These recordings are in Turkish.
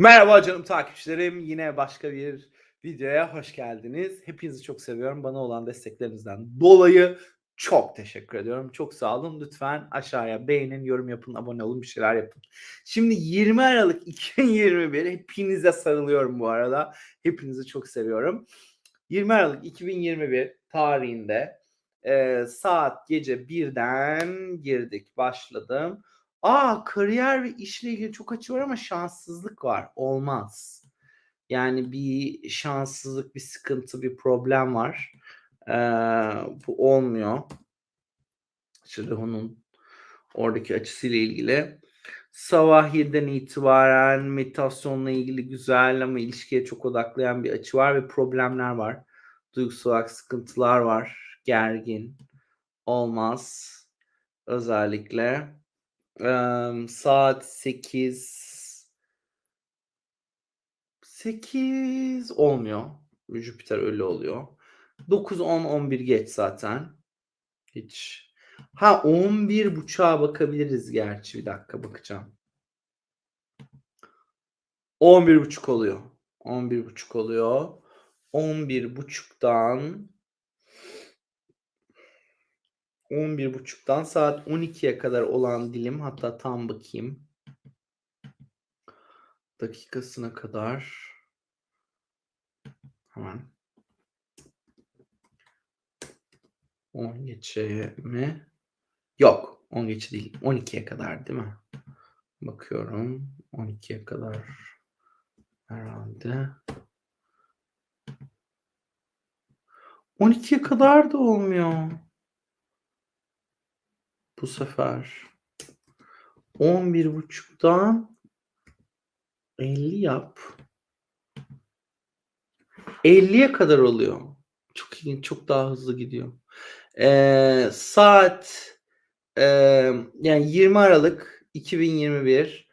Merhaba canım takipçilerim. Yine başka bir videoya hoş geldiniz. Hepinizi çok seviyorum. Bana olan desteklerinizden dolayı çok teşekkür ediyorum. Çok sağ olun. Lütfen aşağıya beğenin, yorum yapın, abone olun, bir şeyler yapın. Şimdi 20 Aralık 2021 hepinize sarılıyorum bu arada. Hepinizi çok seviyorum. 20 Aralık 2021 tarihinde e, saat gece 1'den girdik, başladım. Aa kariyer ve işle ilgili çok açı var ama şanssızlık var. Olmaz. Yani bir şanssızlık, bir sıkıntı, bir problem var. Ee, bu olmuyor. Şurada onun oradaki açısıyla ilgili. Sabah 7'den itibaren meditasyonla ilgili güzel ama ilişkiye çok odaklayan bir açı var ve problemler var. Duygusal sıkıntılar var. Gergin. Olmaz. Özellikle. Eee, saat 8 8 olmuyor. Jüpiter öyle oluyor. 9, 10, 11 geç zaten. Hiç. Ha 11 buçuğa bakabiliriz gerçi. Bir dakika bakacağım. 11 buçuk oluyor. 11 buçuk oluyor. 11 buçuktan 11.30'dan saat 12'ye kadar olan dilim hatta tam bakayım. Dakikasına kadar. Hemen. 10 geçe mi? Yok. 10 geçe değil. 12'ye kadar değil mi? Bakıyorum. 12'ye kadar herhalde. 12'ye kadar da olmuyor. Bu sefer 11.30'dan 50 yap. 50'ye kadar oluyor. Çok ilginç. Çok daha hızlı gidiyor. Ee, saat e, yani 20 Aralık 2021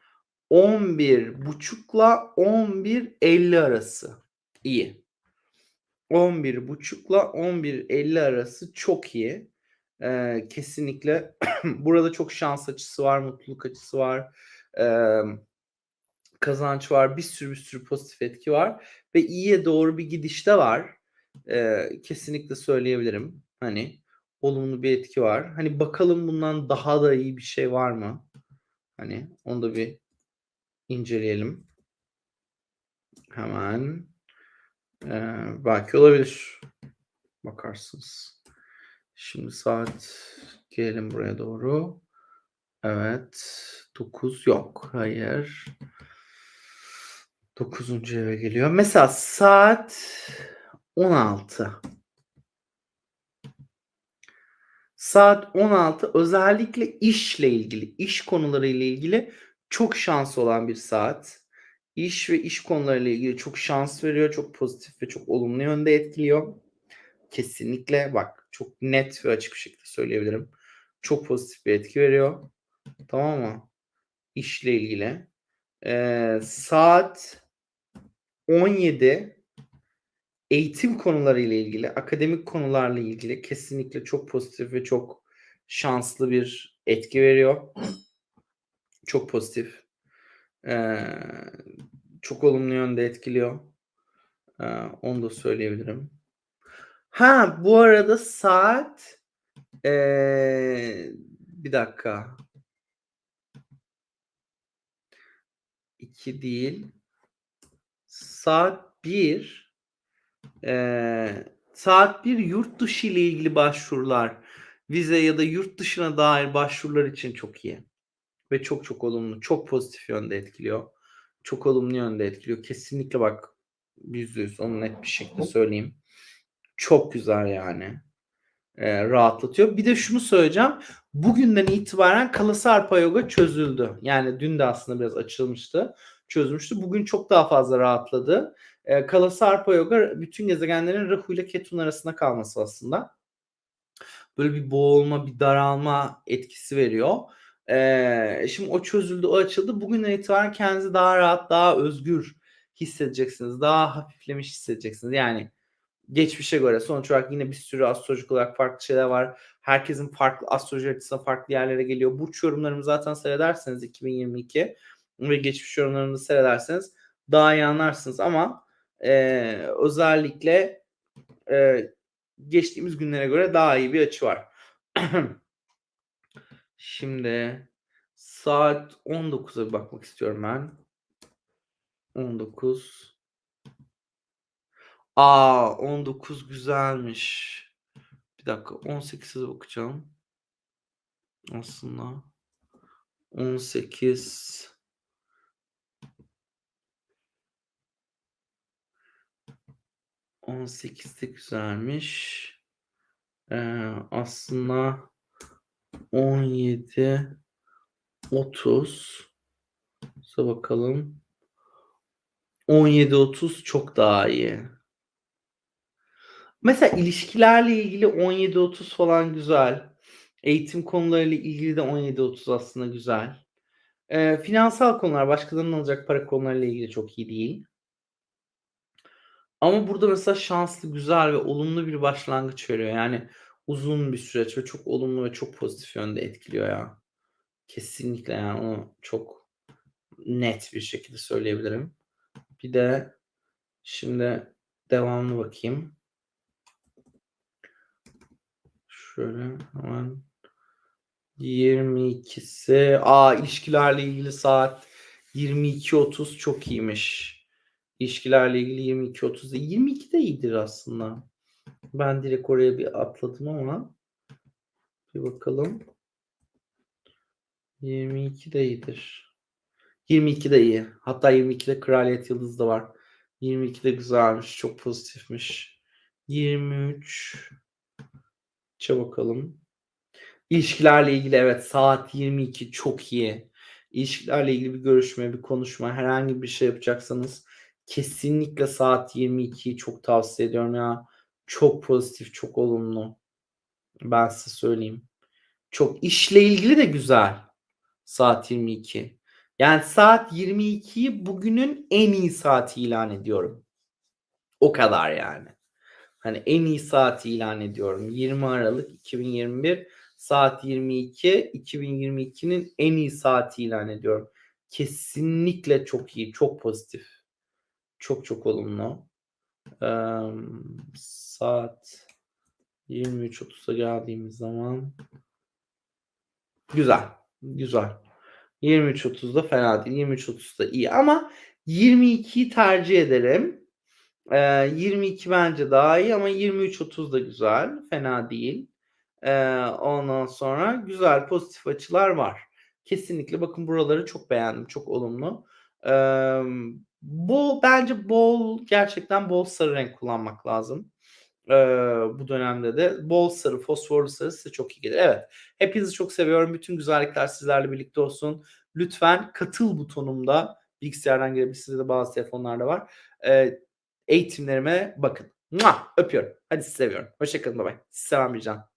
11 buçukla 11.50 arası. iyi. 11 buçukla 11.50 arası çok iyi. Ee, kesinlikle burada çok şans açısı var, mutluluk açısı var, ee, kazanç var, bir sürü bir sürü pozitif etki var ve iyiye doğru bir gidişte var. Ee, kesinlikle söyleyebilirim. Hani olumlu bir etki var. Hani bakalım bundan daha da iyi bir şey var mı? Hani onu da bir inceleyelim. Hemen. Ee, belki olabilir. Bakarsınız. Şimdi saat gelelim buraya doğru. Evet. 9 yok. Hayır. 9. eve geliyor. Mesela saat 16. Saat 16 özellikle işle ilgili, iş konuları ile ilgili çok şans olan bir saat. İş ve iş konularıyla ilgili çok şans veriyor. Çok pozitif ve çok olumlu yönde etkiliyor. Kesinlikle bak çok net ve açık bir şekilde söyleyebilirim. Çok pozitif bir etki veriyor. Tamam mı? İşle ilgili. Ee, saat 17 eğitim konuları ile ilgili, akademik konularla ilgili kesinlikle çok pozitif ve çok şanslı bir etki veriyor. Çok pozitif. Ee, çok olumlu yönde etkiliyor. Ee, onu da söyleyebilirim. Ha bu arada saat ee, bir dakika. 2 değil. Saat 1 ee, saat 1 yurt dışı ile ilgili başvurular, vize ya da yurt dışına dair başvurular için çok iyi. Ve çok çok olumlu, çok pozitif yönde etkiliyor. Çok olumlu yönde etkiliyor. Kesinlikle bak %100 onu net bir şekilde söyleyeyim. Çok güzel yani. Ee, rahatlatıyor. Bir de şunu söyleyeceğim. Bugünden itibaren Kalasarpa Yoga çözüldü. Yani dün de aslında biraz açılmıştı. Çözmüştü. Bugün çok daha fazla rahatladı. Ee, Kalasarpa Yoga bütün gezegenlerin Rahu ile Ketun arasında kalması aslında. Böyle bir boğulma, bir daralma etkisi veriyor. Ee, şimdi o çözüldü, o açıldı. Bugünden itibaren kendinizi daha rahat, daha özgür hissedeceksiniz. Daha hafiflemiş hissedeceksiniz. Yani geçmişe göre sonuç olarak yine bir sürü astrolojik olarak farklı şeyler var. Herkesin farklı astroloji açısından farklı yerlere geliyor. Burç yorumlarımı zaten seyrederseniz 2022 ve geçmiş yorumlarımı seyrederseniz daha iyi anlarsınız ama eee, özellikle eee, geçtiğimiz günlere göre daha iyi bir açı var. Şimdi saat 19'a bir bakmak istiyorum ben. 19. Aa 19 güzelmiş. Bir dakika 18'e bakacağım. Aslında 18 18 de güzelmiş. Ee, aslında 17 30 Size bakalım. 17 30 çok daha iyi. Mesela ilişkilerle ilgili 17 30 falan güzel. Eğitim konularıyla ilgili de 17 30 aslında güzel. Eee, finansal konular, başkalarının alacak para konularıyla ilgili çok iyi değil. Ama burada mesela şanslı, güzel ve olumlu bir başlangıç veriyor. Yani uzun bir süreç ve çok olumlu ve çok pozitif yönde etkiliyor ya. Kesinlikle yani onu çok net bir şekilde söyleyebilirim. Bir de şimdi devamlı bakayım. Şöyle hemen 22'si a ilişkilerle ilgili saat 22.30 çok iyiymiş. İlişkilerle ilgili 22.30'da 22 de iyidir aslında. Ben direkt oraya bir atladım ama bir bakalım. 22 de iyidir. 22 de iyi. Hatta 22'de Kraliyet Yıldızı da var. 22 de güzelmiş. Çok pozitifmiş. 23 Ça bakalım. İlişkilerle ilgili evet saat 22 çok iyi. İlişkilerle ilgili bir görüşme, bir konuşma, herhangi bir şey yapacaksanız kesinlikle saat 22'yi çok tavsiye ediyorum ya. Çok pozitif, çok olumlu. Ben size söyleyeyim. Çok işle ilgili de güzel. Saat 22. Yani saat 22'yi bugünün en iyi saati ilan ediyorum. O kadar yani. Hani en iyi saati ilan ediyorum. 20 Aralık 2021 saat 22 2022'nin en iyi saati ilan ediyorum. Kesinlikle çok iyi, çok pozitif. Çok çok olumlu. Ee, saat 23.30'a geldiğimiz zaman güzel. Güzel. 23.30'da fena değil. 23.30'da iyi ama 22'yi tercih ederim. Ee, 22 bence daha iyi ama 23.30 da güzel. Fena değil. Ee, ondan sonra güzel pozitif açılar var. Kesinlikle bakın buraları çok beğendim. Çok olumlu. Ee, bu bence bol gerçekten bol sarı renk kullanmak lazım. Ee, bu dönemde de bol sarı, fosforlu sarı size çok iyi gelir. Evet. Hepinizi çok seviyorum. Bütün güzellikler sizlerle birlikte olsun. Lütfen katıl butonumda bilgisayardan gelebilir. Sizde de bazı telefonlarda var. Ee, eğitimlerime bakın. Mua! Öpüyorum. Hadi sizi seviyorum. Hoşçakalın. Bay bay. Sizi seven bir can.